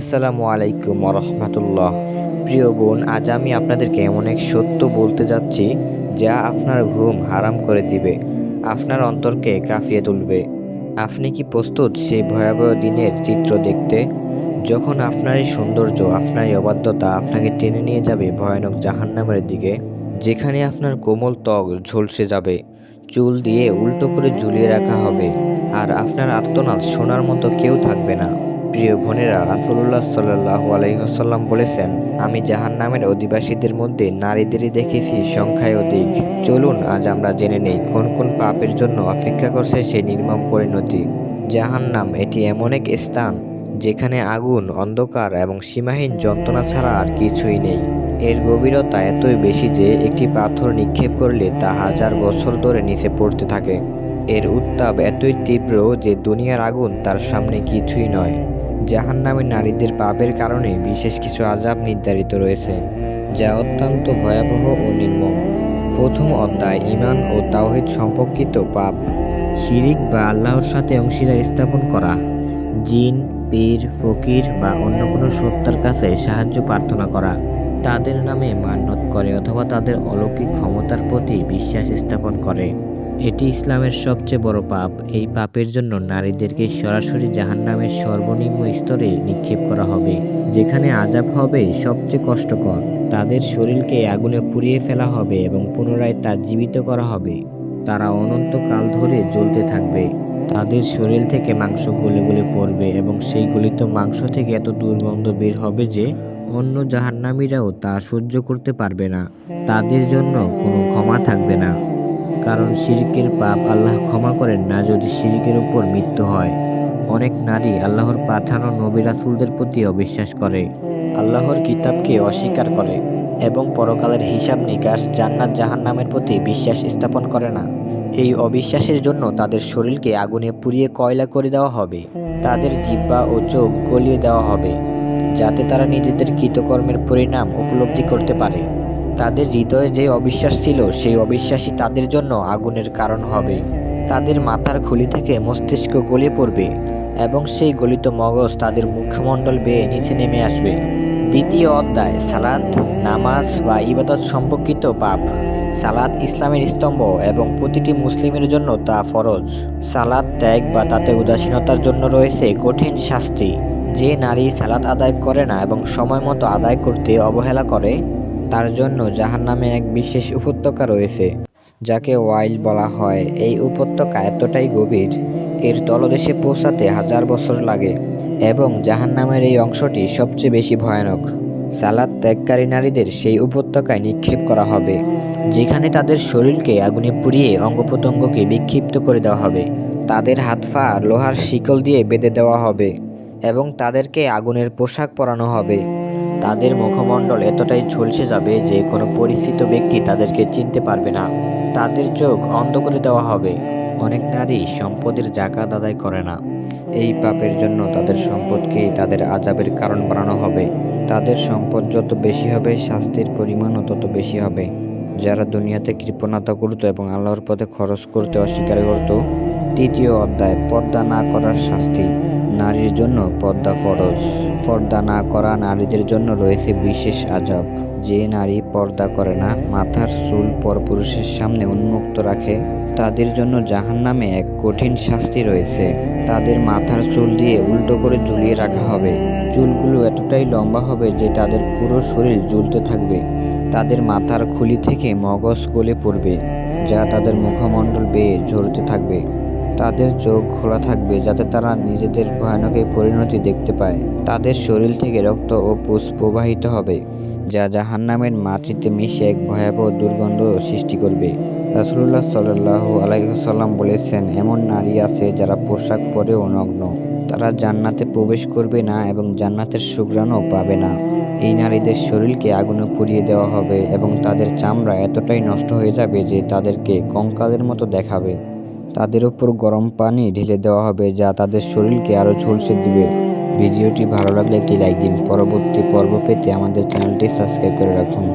আসসালামু আলাইকুম রহমতুল্লাহ প্রিয় বোন, আজ আমি আপনাদেরকে এমন এক সত্য বলতে যাচ্ছি, যা আপনার ঘুম হারাম করে দিবে, আপনার অন্তরকে কাঁপিয়ে তুলবে। আপনি কি প্রস্তুত সেই ভয়াবহ দিনের চিত্র দেখতে? যখন আপনার এই সৌন্দর্য আপনার এই অবাধ্যতা আপনাকে টেনে নিয়ে যাবে ভয়ানক জাহান্নামের দিকে, যেখানে আপনার কোমল ত্বক ঝলসে যাবে, চুল দিয়ে উল্টো করে ঝুলিয়ে রাখা হবে, আর আপনার আর্তনাদ শোনার মতো কেউ থাকবে না। প্রিয় বোনেরা রাসুল্লাহ সাল্লাহ আলাইসাল্লাম বলেছেন, আমি জাহান নামের অধিবাসীদের মধ্যে নারীদেরই দেখেছি, সংখ্যায় অধিক। চলুন, আজ আমরা জেনে নেই, কোন কোন পাপের জন্য অপেক্ষা করছে সেই নির্মম পরিণতি। জাহান নাম এটি এমন এক স্থান, যেখানে আগুন, অন্ধকার এবং সীমাহীন যন্ত্রণা ছাড়া আর কিছুই নেই। এর গভীরতা এতই বেশি যে একটি পাথর নিক্ষেপ করলে তা হাজার বছর ধরে নিচে পড়তে থাকে। এর উত্তাপ এতই তীব্র যে দুনিয়ার আগুন তার সামনে কিছুই নয়। জাহান্নামে নারীদের পাপের কারণে বিশেষ কিছু আজাব নির্ধারিত রয়েছে, যা অত্যন্ত ভয়াবহ ও নির্মম। প্রথম অধ্যায় ইমান ও তাওহিদ সম্পর্কিত পাপ। শিরিক বা আল্লাহর সাথে অংশীদার স্থাপন করা। জিন, পীর, ফকির বা অন্য কোনো সত্তার কাছে সাহায্য প্রার্থনা করা। তাদের নামে মান্যত করে অথবা তাদের অলৌকিক ক্ষমতার প্রতি বিশ্বাস স্থাপন করে। এটি ইসলামের সবচেয়ে বড় পাপ। এই পাপের জন্য নারীদেরকে সরাসরি জাহান্নামের সর্বনিম্ন স্তরে নিক্ষেপ করা হবে, যেখানে আজাব হবে সবচেয়ে কষ্টকর। তাদের শরীরকে আগুনে পুড়িয়ে ফেলা হবে এবং পুনরায় তা জীবিত করা হবে। তারা অনন্তকাল ধরে জ্বলতে থাকবে। তাদের শরীর থেকে মাংস গলে গলে পড়বে এবং সেই গলিত মাংস থেকে এত দুর্গন্ধ বের হবে যে অন্য জাহান্নামীরাও তা সহ্য করতে পারবে না। তাদের জন্য কোনো ক্ষমা থাকবে না। কারণ শিরকের পাপ আল্লাহ ক্ষমা করেন না যদি শিরকের উপর মৃত্যু হয়। অনেক নারী আল্লাহর পাঠানো নবী রাসুলদের প্রতি অবিশ্বাস করে। আল্লাহর কিতাবকে অস্বীকার করে এবং পরকালের হিসাব নিকাশ জান্নাত জাহান্নামের প্রতি বিশ্বাস স্থাপন করে না। এই অবিশ্বাসের জন্য তাদের শরীরকে আগুনে পুড়িয়ে কয়লা করে দেওয়া হবে। তাদের জিব্বা ও চোখ গলিয়ে দেওয়া হবে। যাতে তারা নিজেদের কৃতকর্মের পরিণাম উপলব্ধি করতে পারে। তাদের হৃদয়ে যে অবিশ্বাস ছিল, সেই অবিশ্বাসই তাদের জন্য আগুনের কারণ হবে। তাদের মাথার খুলি থেকে মস্তিষ্ক গলে পড়বে এবং সেই গলিত মগজ তাদের মুখমণ্ডল বেয়ে নিচে নেমে আসবে। দ্বিতীয় অধ্যায় সালাদ নামাজ বা ইবাদত সম্পর্কিত পাপ সালাদ ইসলামের স্তম্ভ এবং প্রতিটি মুসলিমের জন্য তা ফরজ। সালাদ ত্যাগ বা তাতে উদাসীনতার জন্য রয়েছে কঠিন শাস্তি। যে নারী সালাদ আদায় করে না এবং সময় মতো আদায় করতে অবহেলা করে, তার জন্য জাহান নামে এক বিশেষ উপত্যকা রয়েছে, যাকে ওয়াইল বলা হয়। এই উপত্যকা এতটাই গভীর, এর তলদেশে পৌঁছাতে হাজার বছর লাগে এবং জাহান নামের এই অংশটি সবচেয়ে বেশি ভয়ানক। সালাদ ত্যাগকারী নারীদের সেই উপত্যকায় নিক্ষেপ করা হবে, যেখানে তাদের শরীরকে আগুনে পুড়িয়ে অঙ্গ প্রত্যঙ্গকে বিক্ষিপ্ত করে দেওয়া হবে। তাদের হাত পা লোহার শিকল দিয়ে বেঁধে দেওয়া হবে। এবং তাদেরকে আগুনের পোশাক পরানো হবে। তাদের মুখমণ্ডল এতটাই ঝলসে যাবে যে কোনো পরিচিত ব্যক্তি তাদেরকে চিনতে পারবে না। তাদের চোখ অন্ধ করে দেওয়া হবে। অনেক নারী সম্পদের জাকাত আদায় করে না। এই পাপের জন্য তাদের সম্পদকেই তাদের আজাবের কারণ বানানো হবে। তাদের সম্পদ যত বেশি হবে, শাস্তির পরিমাণও তত বেশি হবে। যারা দুনিয়াতে কৃপণতা করত এবং আল্লাহর পথে খরচ করতে অস্বীকার করত, তৃতীয় অধ্যায়, পর্দা না করার শাস্তি। নারীর জন্য পর্দা ফরজ। পর্দা না করা নারীদের জন্য রয়েছে বিশেষ আজব যে নারী পর্দা করে না, মাথার চুল পরপুরুষের সামনে উন্মুক্ত রাখে, তাদের জন্য জাহান নামে এক কঠিন শাস্তি রয়েছে। তাদের মাথার চুল দিয়ে উল্টো করে ঝুলিয়ে রাখা হবে। চুলগুলো এতটাই লম্বা হবে যে তাদের পুরো শরীর ঝুলতে থাকবে। তাদের মাথার খুলি থেকে মগজ গলে পড়বে, যা তাদের মুখমণ্ডল বেয়ে ঝরতে থাকবে। তাদের চোখ খোলা থাকবে যাতে তারা নিজেদের ভয়ানক এই পরিণতি দেখতে পায়। তাদের শরীর থেকে রক্ত ও পুষ প্রবাহিত হবে, যা জাহান্নামের মাটিতে মিশে এক ভয়াবহ দুর্গন্ধ সৃষ্টি করবে। রাসুল্লাহ সাল্লাহ আলাইসাল্লাম বলেছেন, এমন নারী আছে যারা পোশাক পরেও নগ্ন। তারা জান্নাতে প্রবেশ করবে না এবং জান্নাতের সুগ্রাণও পাবে না। এই নারীদের শরীরকে আগুনে পুড়িয়ে দেওয়া হবে এবং তাদের চামড়া এতটাই নষ্ট হয়ে যাবে যে তাদেরকে কঙ্কালের মতো দেখাবে। তাদের উপর গরম পানি ঢেলে দেওয়া হবে যা তাদের শরীরকে আরও ঝলসে দিবে। ভিডিওটি ভালো লাগলে একটি লাইক দিন। পরবর্তী পর্ব পেতে আমাদের চ্যানেলটি সাবস্ক্রাইব করে রাখুন।